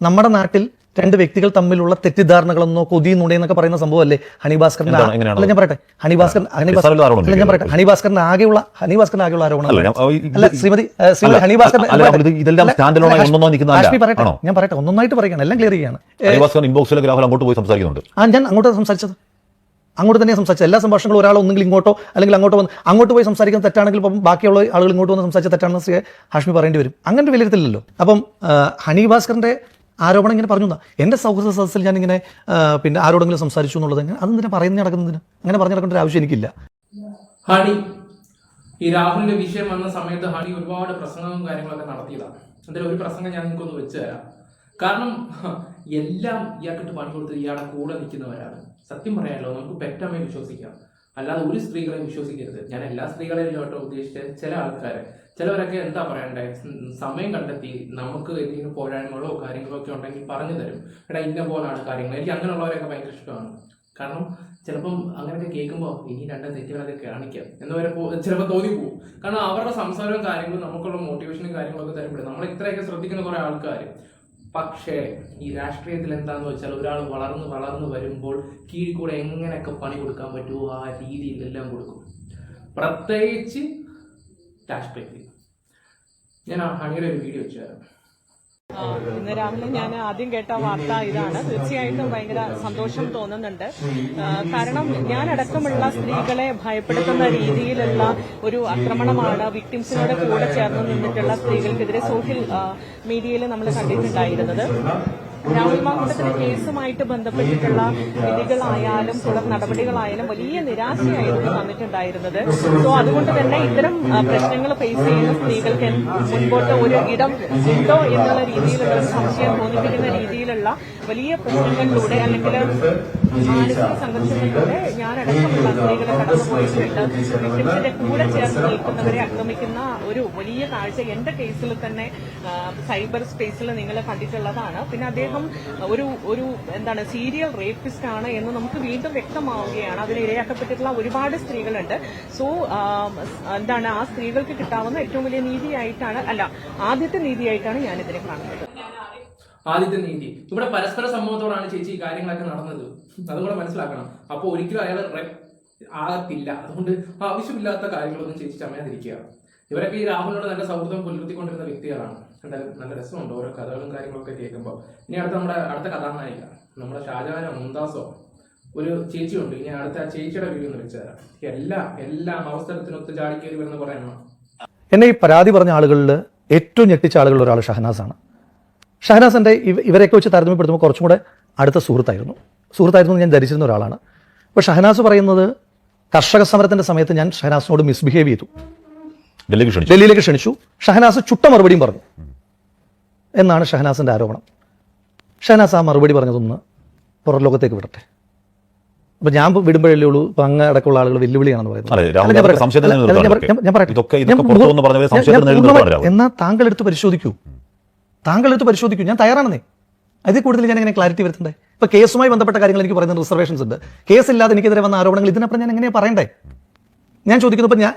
നമ്മുടെ നാട്ടിൽ രണ്ട് വ്യക്തികൾ തമ്മിലുള്ള തെറ്റിദ്ധാരണകളെന്നോ കൊതി നുണയെന്നൊക്കെ പറയുന്ന സംഭവമല്ലേ? ഹണിഭാസ്കറിന്റെ അല്ല ഞാൻ പറയട്ടെ. ഹണി ഭാസ്കർ ഹണി ഭാസ്കർ നിസ്സാരമുള്ള ആരോപണം അല്ല ഞാൻ പറയട്ടെ. ഹണിഭാസ്കറിന്റെ ആകെയുള്ള ഹണിഭാസ്കറിന്റെ ആകെയുള്ള ആരോപണം അല്ല, ശ്രീമതി ശ്രീമതി. പറയട്ടെ? ഞാൻ പറയട്ടെ ഒന്നൊന്നായിട്ട് പറയുകയാണ് എല്ലാം ക്ലിയർ ചെയ്യാണ്. അങ്ങോട്ട് പോയി സംസാരിക്കുന്നുണ്ട്. ആ ഞാൻ അങ്ങോട്ട് സംസാരിച്ചത്. അങ്ങോട്ട് തന്നെ സംസാരിച്ചത്. എല്ലാ സംഭാഷണങ്ങളും ഒരാൾ ഒന്നെങ്കിൽ ഇങ്ങോട്ടോ അല്ലെങ്കിൽ അങ്ങോട്ട് വന്ന് അങ്ങോട്ട് പോയി സംസാരിക്കുന്ന തെറ്റാണെങ്കിൽ ഇപ്പം ബാക്കിയുള്ള ആളുകൾ ഇങ്ങോട്ട് വന്ന് സംസാരിച്ച തെറ്റാണെന്ന് ഹാഷ്മി പറയേണ്ടി വരും. അങ്ങനെ വിലയിരുത്തില്ലല്ലോ അപ്പം ഹണി ഭാസ്കറിന്റെ ആരോപണം ഇങ്ങനെ പറഞ്ഞു എന്റെ സൗഹൃദ സദസ്സിൽ ഞാൻ ഇങ്ങനെ പിന്നെ ആരോടെങ്കിലും സംസാരിച്ചു എന്നുള്ളത് എങ്ങനെ? അതെന്തിനാ പറയുന്ന നടക്കുന്നതിന് അങ്ങനെ പറഞ്ഞു നടക്കേണ്ട ഒരു ആവശ്യം എനിക്കില്ല. ഹണി ഈ രാഹുലിന്റെ വിഷയം വന്ന സമയത്ത് ഹണി ഒരുപാട് പ്രസംഗവും കാര്യങ്ങളൊക്കെ നടത്തിയതാണ് അതിൽ ഒരു പ്രസംഗം ഞാൻ നിങ്ങൾക്കൊന്ന് വെച്ച് തരാം. കാരണം എല്ലാം ഇയാൾക്കിട്ട് പണി കൊടുത്ത് ഇയാളെ കൂടെ നിൽക്കുന്നവരാണ്. സത്യം പറയാമല്ലോ നമുക്ക് പെറ്റമ്മയെ വിശ്വസിക്കാം. അല്ലാതെ ഒരു സ്ത്രീകളെ വിശ്വസിക്കരുത്. ഞാൻ എല്ലാ സ്ത്രീകളെയും കേട്ടോ ഉദ്ദേശിച്ച ചില ആൾക്കാരെ ചിലവരൊക്കെ എന്താ പറയണ്ടേ? സമയം കണ്ടെത്തി നമുക്ക് എന്തെങ്കിലും പോരായ്മകളോ കാര്യങ്ങളോ ഒക്കെ ഉണ്ടെങ്കിൽ പറഞ്ഞു തരും. എടാ ഇന്ന പോലാണ് കാര്യങ്ങൾ. എനിക്ക് അങ്ങനെയുള്ളവരൊക്കെ ഭയങ്കര ഇഷ്ടമാണ്. കാരണം ചിലപ്പം അങ്ങനെയൊക്കെ കേൾക്കുമ്പോൾ ഇനി രണ്ടും തെറ്റുകളൊക്കെ കാണിക്കാം. എന്ന് വരെ ചിലപ്പോൾ തോന്നി പോകും കാരണം അവരുടെ സംസാരവും കാര്യങ്ങളും നമുക്കുള്ള മോട്ടിവേഷനും കാര്യങ്ങളൊക്കെ തരപ്പെടും നമ്മൾ ഇത്രയൊക്കെ ശ്രദ്ധിക്കുന്ന കുറെ ആൾക്കാർ പക്ഷേ ഈ രാഷ്ട്രീയത്തിൽ എന്താന്ന് വെച്ചാൽ ഒരാൾ വളർന്ന് വളർന്ന് വരുമ്പോൾ കീഴിൽ കൂടെ എങ്ങനെയൊക്കെ പണി കൊടുക്കാൻ പറ്റുമോ ആ രീതിയിലെല്ലാം കൊടുക്കും. പ്രത്യേകിച്ച് രാഷ്ട്രീയത്തിൽ. ഞാൻ ഹണിയുടെ ഒരു വീഡിയോ വെച്ചു തരാം ഇന്ന് രാവിലെ ഞാൻ ആദ്യം കേട്ട വാർത്ത ഇതാണ്. തീർച്ചയായിട്ടും ഭയങ്കര സന്തോഷം തോന്നുന്നുണ്ട്. കാരണം ഞാനടക്കമുള്ള സ്ത്രീകളെ ഭയപ്പെടുത്തുന്ന രീതിയിലുള്ള ഒരു ആക്രമണമാണ് വിക്ടിംസിനോട് കൂടെ ചേർന്ന് നിന്നിട്ടുള്ള സ്ത്രീകൾക്കെതിരെ സോഷ്യൽ മീഡിയയിൽ നമ്മൾ കണ്ടിട്ടുണ്ടായിരുന്നത്. രാഹുൽ മാങ്കുട്ടത്തിന്റെ കേസുമായിട്ട് ബന്ധപ്പെട്ടിട്ടുള്ള വിധികളായാലും തുടർ നടപടികളായാലും വലിയ നിരാശയായിരുന്നു തന്നിട്ടുണ്ടായിരുന്നത് സോ അതുകൊണ്ട് തന്നെ ഇത്തരം പ്രശ്നങ്ങൾ ഫേസ് ചെയ്യുന്ന സ്ത്രീകൾക്ക് മുൻപോട്ട് ഒരു ഇടം ഉണ്ടോ എന്നുള്ള രീതിയിലുള്ള സംശയം തോന്നിപ്പിക്കുന്ന രീതിയിലുള്ള വലിയ പ്രശ്നങ്ങളിലൂടെ അല്ലെങ്കിൽ മാനസിക സംഘർഷങ്ങളിലൂടെ ഞാനടക്കമുള്ള സ്ത്രീകളെ കടന്നുപോയിട്ടുണ്ട് വിക്ടിംസിന്റെ കൂടെ ചേർന്ന് നിൽക്കുന്നവരെ ആക്രമിക്കുന്ന ഒരു വലിയ കാഴ്ച എന്റെ കേസിൽ തന്നെ സൈബർ സ്പേസിൽ നിങ്ങൾ കണ്ടിട്ടുള്ളതാണ്. പിന്നെ അദ്ദേഹം ഒരു ഒരു എന്താണ് സീരിയൽ റേപ്പിസ്റ്റ് ആണ് എന്ന് നമുക്ക് വീണ്ടും വ്യക്തമാവുകയാണ്. അതിന് ഇരയാക്കപ്പെട്ടിട്ടുള്ള ഒരുപാട് സ്ത്രീകളുണ്ട്. സോ എന്താണ് ആ സ്ത്രീകൾക്ക് കിട്ടാവുന്ന ഏറ്റവും വലിയ നീതിയായിട്ടാണ് അല്ല ആദ്യത്തെ നീതിയായിട്ടാണ് ഞാനിതിനെ കാണുന്നത്. ആദ്യത്തെ നീതി. ഇവിടെ പരസ്പര സംഭവത്തോടാണ് ചേച്ചി ഈ കാര്യങ്ങളൊക്കെ നടന്നത്. അതുകൂടെ മനസ്സിലാക്കണം. അപ്പോൾ ഒരിക്കലും അയാൾ ആകത്തില്ല. അതുകൊണ്ട് ആവശ്യമില്ലാത്ത കാര്യങ്ങളൊന്നും ചേച്ചി ചമയാതിരിക്കുക ഇവരൊക്കെ ഈ രാഹുലിനോട് നല്ല സൗഹൃദം പുലർത്തിക്കൊണ്ടിരുന്ന വ്യക്തികളാണ്. എന്തായാലും നല്ല രസമുണ്ട് ഓരോ കഥകളും കാര്യങ്ങളൊക്കെ കേൾക്കുമ്പോൾ ഇനി അടുത്ത നമ്മുടെ അടുത്ത കഥാനായിക നമ്മുടെ ഷാജഹാനോ മുംതാസോ. ഒരു ചേച്ചിയുണ്ട്. ഇനി അടുത്ത ആ ചേച്ചിയുടെ വീഡിയോ ഒന്ന് എല്ലാ എല്ലാം എല്ലാം അവസരത്തിനൊത്ത് ചാടിക്കേറി വരുന്ന കുറേ എന്നെ ഈ പരാതി പറഞ്ഞ ആളുകളിൽ ഏറ്റവും ഞെട്ടിച്ച ആളുകളിൽ ഒരാൾ ഷഹനാസാണ്. ഷഹനാസിന്റെ ഇവ ഇവരെയൊക്കെ വെച്ച് താരതമ്യപ്പെടുത്തുമ്പോൾ കുറച്ചും കൂടെ അടുത്ത സുഹൃത്തായിരുന്നു. സുഹൃത്തായിരുന്നു എന്ന് ഞാൻ ധരിച്ചിരുന്ന ഒരാളാണ്. അപ്പോൾ ഷഹനാസ് പറയുന്നത് കർഷക സമരത്തിന്റെ സമയത്ത് ഞാൻ ഷഹനാസിനോട് മിസ്ബിഹേവ് ചെയ്തു. ഡൽഹിയിലേക്ക് ക്ഷണിച്ചു. ഷഹനാസ് ചുട്ട മറുപടിയും പറഞ്ഞു. എന്നാണ് ഷഹനാസിന്റെ ആരോപണം. ഷഹനാസ് ആ മറുപടി പറഞ്ഞതൊന്ന് പുറം ലോകത്തേക്ക് വിടട്ടെ. അപ്പൊ ഞാൻ വിടുമ്പോഴല്ലേ ഉള്ളൂ. ഇപ്പൊ അങ്ങ് അടക്കമുള്ള ആളുകൾ വെല്ലുവിളിയാണെന്ന് പറയുന്നത്. എന്നാ താങ്കൾ എടുത്ത് പരിശോധിക്കൂ താങ്കൾ എടുത്ത് പരിശോധിക്കൂ. ഞാൻ തയ്യാറാണെന്നേ. അതിൽ കൂടുതൽ ഞാൻ എങ്ങനെ ക്ലാരിറ്റി വരുത്തണ്ടേ? ഇപ്പൊ കേസുമായി ബന്ധപ്പെട്ട കാര്യങ്ങൾ എനിക്ക് പറയുന്ന റിസർവേഷൻസ് ഉണ്ട്. കേസില്ലാതെ എനിക്കെതിരെ വന്ന ആരോപണങ്ങൾ ഇതിനപ്പുറം ഞാൻ എങ്ങനെയാ പറയണ്ടേ? ഞാൻ ചോദിക്കുന്നു ഇപ്പൊ ഞാൻ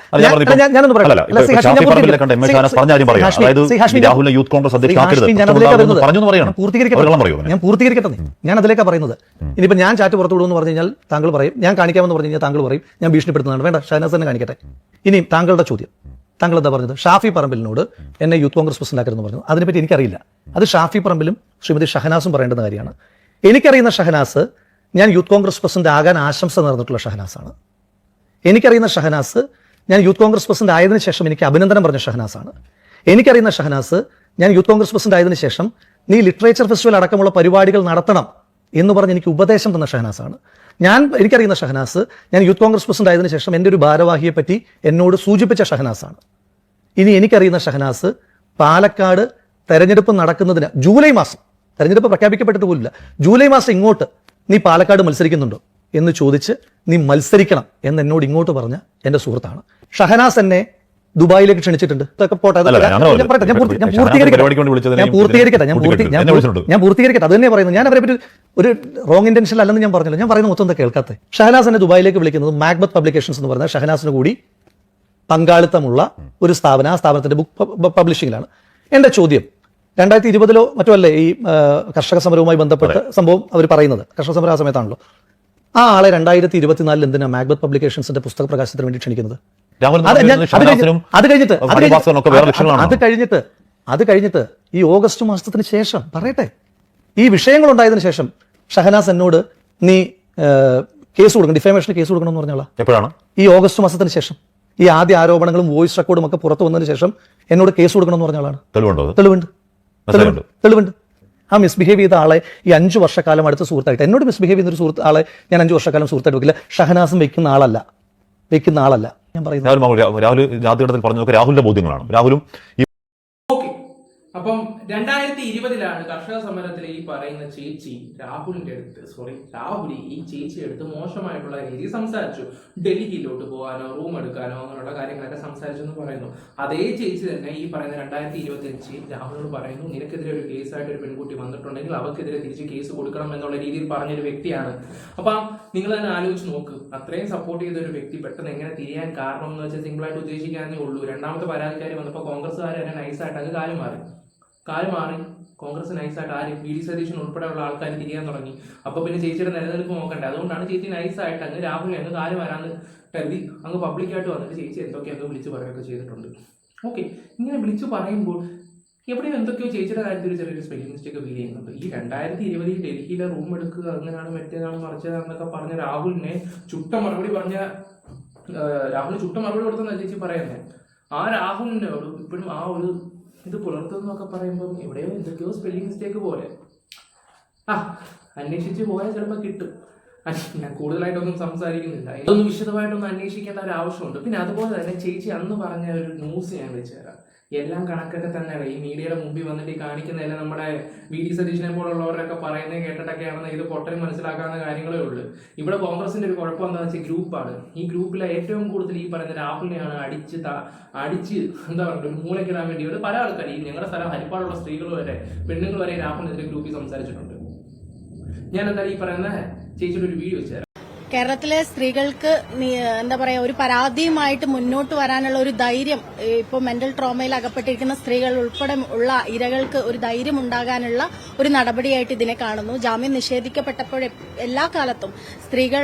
ഞാനൊന്ന് ഷാഫി ഞാൻ പൂർത്തീകരിക്കട്ടെ. ഞാൻ- അതിലേക്കാ പറയൂ പറയുന്നത്. ഇനിയിപ്പോ ഞാൻ ചാറ്റ് പുറത്തു വിടുമെന്ന് പറഞ്ഞു കഴിഞ്ഞാൽ താങ്കൾ പറയും. ഞാൻ കാണിക്കാമെന്ന് പറഞ്ഞു കഴിഞ്ഞാൽ താങ്കൾ പറയും. ഞാൻ ഭീഷണിപ്പെടുത്തുന്നതാണ്. വേണ്ട ഷഹനാസ് തന്നെ കാണിക്കട്ടെ. ഇനി താങ്കളുടെ ചോദ്യം. താങ്കൾ എന്താ പറഞ്ഞത്? ഷാഫി പറമ്പിലിനോട് എന്നെ യൂത്ത് കോൺഗ്രസ് പ്രസിഡന്റ് ആക്കരുതെന്ന് പറഞ്ഞു. അതിനെപ്പറ്റി എനിക്കറിയില്ല. അത് ഷാഫി പറമ്പിലും ശ്രീമതി ഷഹനാസും പറയേണ്ടുന്ന കാര്യമാണ്. എനിക്കറിയുന്ന ഷഹനാസ് ഞാൻ യൂത്ത് കോൺഗ്രസ് പ്രസിഡന്റ് ആകാൻ ആശംസ നേർന്നിട്ടുള്ള ഷഹനാസാണ്. എനിക്കറിയുന്ന ഷഹനാസ് ഞാൻ യൂത്ത് കോൺഗ്രസ് പ്രസിഡന്റ് ആയതിനു ശേഷം എനിക്ക് അഭിനന്ദനം പറഞ്ഞ ഷഹനാസാണ്. എനിക്കറിയുന്ന ഷഹനാസ് ഞാൻ യൂത്ത് കോൺഗ്രസ് പ്രസിഡന്റ് ആയതിനു ശേഷം നീ ലിറ്ററേച്ചർ ഫെസ്റ്റിവൽ അടക്കമുള്ള പരിപാടികൾ നടത്തണം എന്ന് പറഞ്ഞ് എനിക്ക് ഉപദേശം തന്ന ഷഹനാസാണ്. ഞാൻ എനിക്കറിയുന്ന ഷഹനാസ് ഞാൻ യൂത്ത് കോൺഗ്രസ് പ്രസിഡന്റ് ആയതിനു ശേഷം എന്റെ ഒരു ഭാരവാഹിയെ പറ്റി എന്നോട് സൂചിപ്പിച്ച ഷഹനാസാണ്. ഇനി എനിക്കറിയുന്ന ഷഹനാസ് പാലക്കാട് തെരഞ്ഞെടുപ്പ് നടക്കുന്നതിന് ജൂലൈ മാസം തെരഞ്ഞെടുപ്പ് പ്രഖ്യാപിക്കപ്പെട്ടിട്ട് പോലില്ല ജൂലൈ മാസം ഇങ്ങോട്ട് നീ പാലക്കാട് മത്സരിക്കുന്നുണ്ടോ? എന്ന് ചോദിച്ച് നീ മത്സരിക്കണം എന്ന് എന്നോട് ഇങ്ങോട്ട് പറഞ്ഞ എന്റെ സുഹൃത്താണ്. ഷഹനാസ് എന്നെ ദുബായിലേക്ക് ക്ഷണിച്ചിട്ടുണ്ട്. ഇതൊക്കെ പോട്ടെ അല്ല, ഞാൻ- ഞാൻ പറയട്ടെ, പൂർത്തീകരിക്കട്ടെ. ഞാൻ പൂർത്തീകരിക്കട്ടെ ഞാൻ പൂർത്തീകരിക്കട്ടെ. അത് തന്നെ പറയുന്നത്. ഞാൻ അവരെ പറ്റി ഒരു റോങ് ഇന്റൻഷൻ അല്ലെന്ന് ഞാൻ പറഞ്ഞില്ല. ഞാൻ പറയുന്നത് മൊത്തം എന്താ കേൾക്കാത്തെ? ഷഹനാസ് എന്നെ ദുബായിലേക്ക് വിളിക്കുന്നത് മാഗ്ബത്ത് പബ്ലിക്കേഷൻസ് എന്ന് പറയുന്ന ഷഹനാസിന് കൂടി പങ്കാളിത്തമുള്ള ഒരു സ്ഥാപനം. ആ സ്ഥാപനത്തിന്റെ ബുക്ക് പബ്ലിഷിംഗിലാണ് എന്റെ ചോദ്യം രണ്ടായിരത്തി ഇരുപതിലോ മറ്റോ അല്ലേ ഈ കർഷക സമരവുമായി ബന്ധപ്പെട്ട് സംഭവം അവർ പറയുന്നത്? കർഷക സമരം ആ സമയത്താണല്ലോ. ആ ആളെ രണ്ടായിരത്തി ഇരുപത്തിനാലിൽ എന്തിനാ മാഗ്ബത്ത് പബ്ലിക്കേഷൻസിന്റെ പുസ്തക പ്രകാശനത്തിന് വേണ്ടി ക്ഷണിക്കുന്നത്? അത് കഴിഞ്ഞിട്ട് അത് കഴിഞ്ഞിട്ട് അത് കഴിഞ്ഞിട്ട് ഈ ഓഗസ്റ്റ് മാസത്തിന് ശേഷം പറയട്ടെ. ഈ വിഷയങ്ങൾ ഉണ്ടായതിനു ശേഷം ഷഹനാസ് എന്നോട് നീ കേസ് കൊടുക്കണം ഡിഫേമേഷന് കേസ് കൊടുക്കണം എന്ന് പറഞ്ഞോളാം എപ്പോഴാണ്? ഈ ഓഗസ്റ്റ് മാസത്തിന് ശേഷം. ഈ ആദ്യ ആരോപണങ്ങളും വോയിസ് റെക്കോർഡും ഒക്കെ പുറത്തു വന്നതിന് ശേഷം എന്നോട് കേസ് കൊടുക്കണം എന്ന് പറഞ്ഞ ആളാണ്. തെളിവുണ്ടോ തെളിവുണ്ട്. തെളിവുണ്ട് തെളിവുണ്ട്. ആ മിസ്ബിഹേവ് ചെയ്ത ആളെ ഈ അഞ്ച് വർഷക്കാലം അടുത്ത സുഹൃത്തായിട്ട്. എന്നോട് മിസ്ബിഹേവ് ചെയ്യുന്ന ഒരു സുഹൃത്ത് ആളെ ഞാൻ അഞ്ച് വർഷക്കാലം സുഹൃത്തായിട്ട് വെക്കില്ല. ഷഹനാസം വെക്കുന്ന ആളല്ല. വെക്കുന്ന ആളല്ല. ഞാൻ പറയുന്നത് രാഹുൽ രാഹുൽ ജാതി പറഞ്ഞു നോക്കുക രാഹുലിന്റെ ബോധ്യങ്ങളാണ്. രാഹുലും അപ്പം രണ്ടായിരത്തി ഇരുപതിലാണ് കർഷക സമരത്തിൽ ഈ പറയുന്ന ചേച്ചി രാഹുലിന്റെ അടുത്ത് സോറി രാഹുൽ ഈ ചേച്ചി അടുത്ത് മോശമായിട്ടുള്ള രീതിയിൽ സംസാരിച്ചു. ഡൽഹിയിലോട്ട് പോകാനോ റൂം എടുക്കാനോ അങ്ങനെയുള്ള കാര്യങ്ങളൊക്കെ സംസാരിച്ചു എന്ന് പറയുന്നു. അതേ ചേച്ചി തന്നെ ഈ പറയുന്ന രണ്ടായിരത്തി ഇരുപത്തി അഞ്ച് രാഹുലിനോട് പറയുന്നു നിനക്കെതിരെ ഒരു കേസായിട്ട് ഒരു പെൺകുട്ടി വന്നിട്ടുണ്ടെങ്കിൽ അവർക്കെതിരെ തിരിച്ച് കേസ് കൊടുക്കണം എന്നുള്ള രീതിയിൽ പറഞ്ഞൊരു വ്യക്തിയാണ്. അപ്പൊ നിങ്ങൾ തന്നെ ആലോചിച്ച് നോക്ക് അത്രയും സപ്പോർട്ട് ചെയ്ത ഒരു വ്യക്തി പെട്ടെന്ന് എങ്ങനെ തിരിയാൻ കാരണം എന്ന് വെച്ചാൽ സിമ്പിളായിട്ട് ഉദ്ദേശിക്കാനേ ഉള്ളൂ. രണ്ടാമത്തെ പരാതിക്കാരി വന്നപ്പോൾ കോൺഗ്രസ്സുകാർ തന്നെ നൈസായിട്ട് അങ്ങ് കാര്യം മാറി കാൽ മാറി കോൺഗ്രസ് നൈസായിട്ട് ആര്? വി. ഡി. സതീശൻ ഉൾപ്പെടെയുള്ള ആൾക്കാർ തിരിയാൻ തുടങ്ങി. അപ്പോൾ പിന്നെ ചേച്ചിയുടെ നിലനിൽപ്പ് നോക്കണ്ടേ? അതുകൊണ്ടാണ് ചേച്ചി നൈസായിട്ട് അങ്ങ് രാഹുലിനെ അങ്ങ് കാൽ വരാന്ന് കരുതി അങ്ങ് പബ്ലിക്കായിട്ട് വന്നിട്ട് ചേച്ചി എന്തൊക്കെയൊക്കെ വിളിച്ച് പറയുകയൊക്കെ ചെയ്തിട്ടുണ്ട്. ഓക്കെ ഇങ്ങനെ വിളിച്ചു പറയുമ്പോൾ എവിടെയും എന്തൊക്കെയോ ചേച്ചിയുടെ കാര്യത്തിൽ ചെറിയൊരു സ്പെല്ലിംഗ് മിസ്റ്റേക്ക് ഫീൽ ചെയ്യുന്നുണ്ട്. ഈ രണ്ടായിരത്തി ഇരുപതിൽ ഡൽഹിയിലെ റൂം എടുക്കുക അങ്ങനെയാണ് മറ്റേതാണ് മറിച്ചതാണെന്നൊക്കെ പറഞ്ഞ രാഹുലിനെ ചുട്ട മറുപടി പറഞ്ഞ രാഹുലിന് രാഹുൽ ചുട്ട മറുപടി കൊടുത്തെന്നാ ചേച്ചി പറയുന്നത് ആ രാഹുലിനോട് ഇപ്പോഴും ആ ഒരു ഇത് പുലർത്തുന്നൊക്കെ പറയുമ്പോൾ എവിടെയോ എന്തൊക്കെയോ സ്പെല്ലിംഗ് മിസ്റ്റേക്ക് പോലെ. ആ അന്വേഷിച്ച് പോയാൽ ചിലപ്പോൾ കിട്ടും. ഞാൻ കൂടുതലായിട്ടൊന്നും സംസാരിക്കുന്നില്ല. ഇതൊന്നും വിശദമായിട്ടൊന്നും അന്വേഷിക്കേണ്ട ഒരു ആവശ്യമുണ്ട് പിന്നെ അതുപോലെ തന്നെ ചേച്ചി അന്ന് പറഞ്ഞ ഒരു ന്യൂസ് ഞാൻ വെച്ച് തരാം. എല്ലാം കണക്കൊക്കെ തന്നെയാണ് ഈ മീഡിയയുടെ മുമ്പിൽ വന്നിട്ട് ഈ കാണിക്കുന്നതല്ല നമ്മുടെ വി. ഡി. സതീഷിനെ പോലുള്ളവരൊക്കെ പറയുന്നത് കേട്ടിട്ടൊക്കെയാണെന്ന് ഇത് പൊട്ടൻ മനസ്സിലാക്കാവുന്ന കാര്യങ്ങളേ ഉള്ളൂ. ഇവിടെ കോൺഗ്രസിന്റെ ഒരു കുഴപ്പം എന്താണെന്ന് വെച്ചാൽ ഗ്രൂപ്പാണ്. ഈ ഗ്രൂപ്പിലെ ഏറ്റവും കൂടുതൽ ഈ പറയുന്ന രാഹുലിനെയാണ് അടിച്ച് അടിച്ച് എന്താ പറയുക മൂലക്കിടാൻ വേണ്ടി ഒരു പല ആൾക്കാർ ഈ ഞങ്ങളുടെ സ്ഥലം ഹരിപ്പാടുള്ള സ്ത്രീകൾ വരെ പെണ്ണുങ്ങൾ വരെ രാഹുലിനെതിരെ ഗ്രൂപ്പിൽ സംസാരിച്ചിട്ടുണ്ട്. ഞാൻ എന്തായാലും ഈ പറയുന്ന ചേച്ചിയുടെ ഒരു വീഡിയോ വെച്ചുതരാം കേരളത്തിലെ സ്ത്രീകൾക്ക് എന്താ പറയാ ഒരു പരാതിയുമായിട്ട് മുന്നോട്ട് വരാനുള്ള ഒരു ധൈര്യം ഇപ്പോൾ മെന്റൽ ട്രോമയിൽ അകപ്പെട്ടിരിക്കുന്ന സ്ത്രീകൾ ഉൾപ്പെടെ ഉള്ള ഇരകൾക്ക് ഒരു ധൈര്യം ഉണ്ടാകാനുള്ള ഒരു നടപടിയായിട്ട് ഇതിനെ കാണുന്നു. ജാമ്യം നിഷേധിക്കപ്പെട്ടപ്പോൾ എല്ലാ കാലത്തും സ്ത്രീകൾ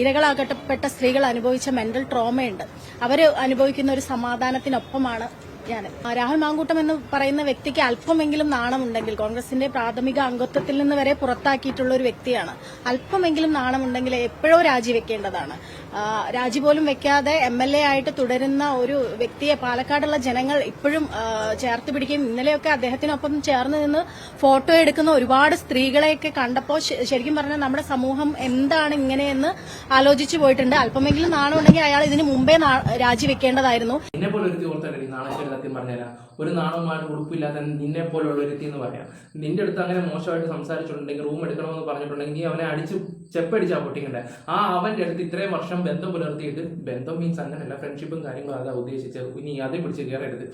ഇരകളാകപ്പെട്ട സ്ത്രീകൾ അനുഭവിച്ച മെന്റൽ ട്രോമയുണ്ട് അവർ അനുഭവിക്കുന്ന ഒരു സമാധാനത്തിനൊപ്പമാണ് ഞാൻ രാഹുൽ മാങ്കൂട്ടം എന്ന് പറയുന്ന വ്യക്തിക്ക് അല്പമെങ്കിലും നാണമുണ്ടെങ്കിൽ കോൺഗ്രസിന്റെ പ്രാഥമിക അംഗത്വത്തിൽ നിന്ന് വരെ പുറത്താക്കിയിട്ടുള്ള ഒരു വ്യക്തിയാണ്. അല്പമെങ്കിലും നാണമുണ്ടെങ്കിൽ എപ്പോഴോ രാജിവെക്കേണ്ടതാണ്. രാജി പോലും വെക്കാതെ എം എൽ എ ആയിട്ട് തുടരുന്ന ഒരു വ്യക്തിയെ പാലക്കാടുള്ള ജനങ്ങൾ ഇപ്പോഴും ചേർത്ത് പിടിക്കുകയും ഇന്നലെയൊക്കെ അദ്ദേഹത്തിനൊപ്പം ചേർന്ന് നിന്ന് ഫോട്ടോ എടുക്കുന്ന ഒരുപാട് സ്ത്രീകളെയൊക്കെ കണ്ടപ്പോൾ ശരിക്കും പറഞ്ഞാൽ നമ്മുടെ സമൂഹം എന്താണ് ഇങ്ങനെയെന്ന് ആലോചിച്ചു പോയിട്ടുണ്ട്. അല്പമെങ്കിലും നാണമുണ്ടെങ്കിൽ അയാൾ ഇതിന് മുമ്പേ രാജിവെക്കേണ്ടതായിരുന്നു എന്നെ പോലെ ഒരു ഓർത്തല്ലേ നാളെ പറഞ്ഞുതരാം. ഒരു നാണവുമായിട്ട് ഉടുപ്പില്ലാത്ത നിന്നെ പോലുള്ള ഒരു എന്ന് പറയാം. നിന്റെ അടുത്ത് അങ്ങനെ മോശമായിട്ട് സംസാരിച്ചിട്ടുണ്ടെങ്കിൽ റൂം എടുക്കണമെന്ന് പറഞ്ഞിട്ടുണ്ടെങ്കിൽ അവനെ അടിച്ച് ചെപ്പടിച്ചാ പൊട്ടിക്കണ്ടേ? ആ അവന്റെ അടുത്ത് ഇത്രയും വർഷം ബന്ധം പുലർത്തിയിട്ട് ബന്ധം മീൻസ് അങ്ങനെയല്ല ഫ്രണ്ട്ഷിപ്പും കാര്യങ്ങളും അതാ ഉദ്ദേശിച്ചത്. ഇനി അതേ പിടിച്ച് കയറരുത്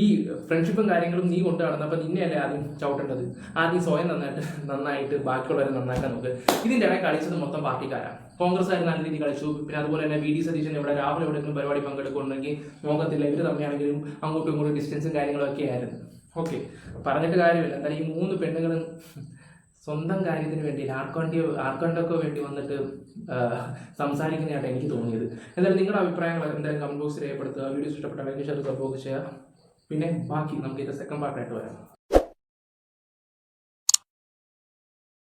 ഈ ഫ്രണ്ട്ഷിപ്പും കാര്യങ്ങളും നീ കൊണ്ടു നടന്നപ്പോൾ നിന്നെയല്ലേ ആദ്യം ചവിട്ടേണ്ടത്? ആദ്യം സ്വയം നന്നായിട്ട് നന്നായിട്ട് ബാക്കിയുള്ളവരെ നന്നാക്കാൻ നോക്ക്. ഇതിന്റെ ഇടയിൽ കളിച്ചത് മൊത്തം പാർട്ടിക്കാരാണ് കോൺഗ്രസ്സുകാർ നല്ല രീതിയിൽ കളിച്ചു. പിന്നെ അതുപോലെ തന്നെ വി ഡി സതീശൻ ഇവിടെ രാവിലെ എവിടെയെങ്കിലും പരിപാടി പങ്കെടുക്കുന്നുണ്ടെങ്കിൽ നോക്കത്തില്ല ഇവർ തമ്മിലാണെങ്കിലും അങ്ങോട്ടും ഇങ്ങോട്ടും ഡിസ്റ്റൻസും കാര്യങ്ങളൊക്കെ ആയിരുന്നു. ഓക്കെ പറഞ്ഞിട്ട് കാര്യമില്ല. എന്തായാലും ഈ മൂന്ന് പെണ്ണുങ്ങളും സ്വന്തം കാര്യത്തിന് വേണ്ടി ആർക്കൊണ്ടി ആർക്കൊണ്ടൊക്കെ വേണ്ടി വന്നിട്ട് സംസാരിക്കുന്നതായിട്ട് എനിക്ക് തോന്നിയത്. എന്തായാലും നിങ്ങളുടെ അഭിപ്രായങ്ങൾ എന്തായാലും കമന്റ് ബോക്സിൽ രേഖപ്പെടുത്തുക. വീഡിയോസ് ഇഷ്ടപ്പെട്ടാൽ ഷെയർ സപ്പോർട്ട് ചെയ്യുക. പിന്നെ ബാക്കി നമുക്ക് ഇത് സെക്കൻഡ് പാർട്ടായിട്ട് വരാം.